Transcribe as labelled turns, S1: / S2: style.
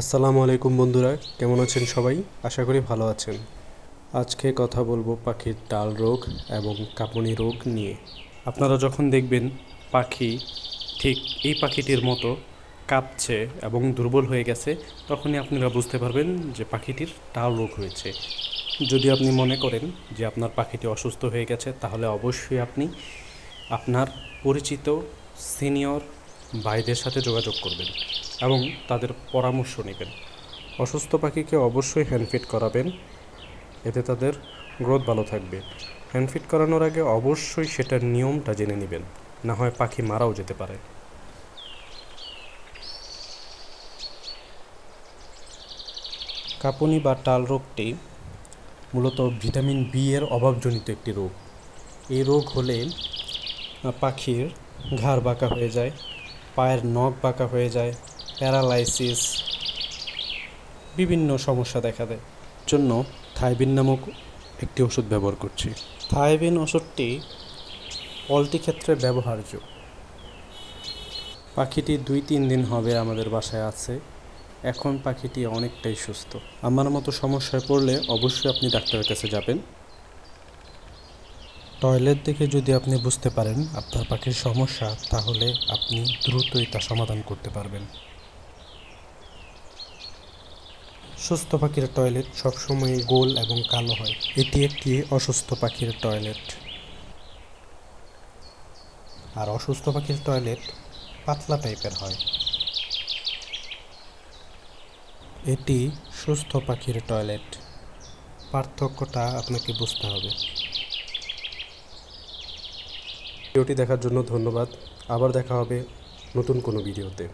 S1: আসসালামু আলাইকুম বন্ধুরা, কেমন আছেন সবাই? আশা করি ভালো আছেন। আজকে কথা বলব পাখির ডাল রোগ এবং কাঁপুনি রোগ নিয়ে। আপনারা যখন দেখবেন পাখি ঠিক এই পাখিটির মতো কাঁপছে এবং দুর্বল হয়ে গেছে, তখনই আপনারা বুঝতে পারবেন যে পাখিটির ডাল রোগ হয়েছে। যদি আপনি মনে করেন যে আপনার পাখিটি অসুস্থ হয়ে গেছে, তাহলে অবশ্যই আপনি আপনার পরিচিত সিনিয়র ভাইদের সাথে যোগাযোগ করবেন। এবং তাদের পরামর্শ নেবেন। অসুস্থ পাখিকে অবশ্যই হ্যান্ডফিট করাবেন। এতে তাদের গ্রোথ ভালো থাকবে। হ্যান্ডফিট করানোর আগে অবশ্যই সেটার নিয়মটা জেনে নেবেন। না হয় পাখি মারাও যেতে পারে। কাঁপুনি বা টাল রোগটি মূলত ভিটামিন বি এর অভাবজনিত একটি রোগ। এই রোগ হলে পাখির ঘাড় বাঁকা হয়ে যায়, পায়ের নখ বাঁকা হয়ে যায় প্যারালাইসিস বিভিন্ন সমস্যা দেখা দেয়। জন্য থাইবিন নামক একটি ওষুধ ব্যবহার করছি। থাইবিন ওষুধটি পল্টি ক্ষেত্রে ব্যবহার্য। পাখিটি দুই তিন দিন হবে আমাদের বাসায় আছে। এখন পাখিটি অনেকটাই সুস্থ। আমার মতো সমস্যায় পড়লে অবশ্যই আপনি ডাক্তারের কাছে যাবেন। টয়লেট দেখে যদি আপনি বুঝতে পারেন আপনার পাখির সমস্যা তাহলে আপনি দ্রুতই তা সমাধান করতে পারবেন। সুস্থ পাখির টয়লেট সবসময় গোল এবং কালো হয়। এটি একটি অসুস্থ পাখির টয়লেট। আর অসুস্থ পাখির টয়লেট পাতলা টাইপের হয়। এটি সুস্থ পাখির টয়লেট। পার্থক্যটা আপনাকে বুঝতে হবে। ভিডিওটি দেখার জন্য ধন্যবাদ। আবার দেখা হবে নতুন কোনো ভিডিওতে।